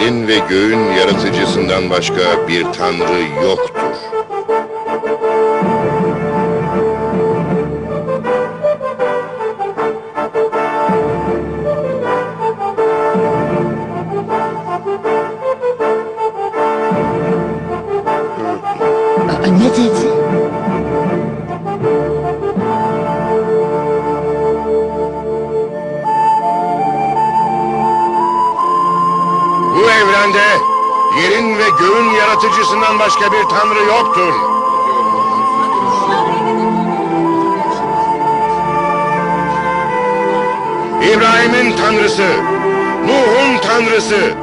yerin ve göğün yaratıcısından başka bir tanrı yoktur. Aa, ne dedi? Evrende yerin ve göğün yaratıcısından başka bir tanrı yoktur. İbrahim'in tanrısı, Nuh'un tanrısı,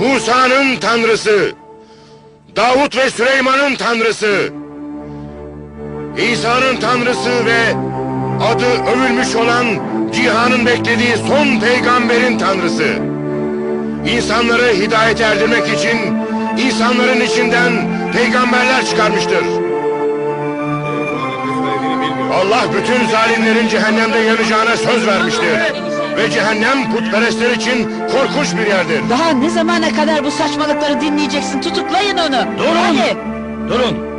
Musa'nın tanrısı, Davut ve Süleyman'ın tanrısı, İsa'nın tanrısı ve adı övülmüş olan cihanın beklediği son peygamberin tanrısı. İnsanları hidayete erdirmek için insanların içinden peygamberler çıkarmıştır. Allah bütün zalimlerin cehennemde yanacağına söz vermiştir. Ve cehennem putperestler için korkunç bir yerdir. Daha ne zamana kadar bu saçmalıkları dinleyeceksin? Tutuklayın onu. Durun! Hadi. Durun!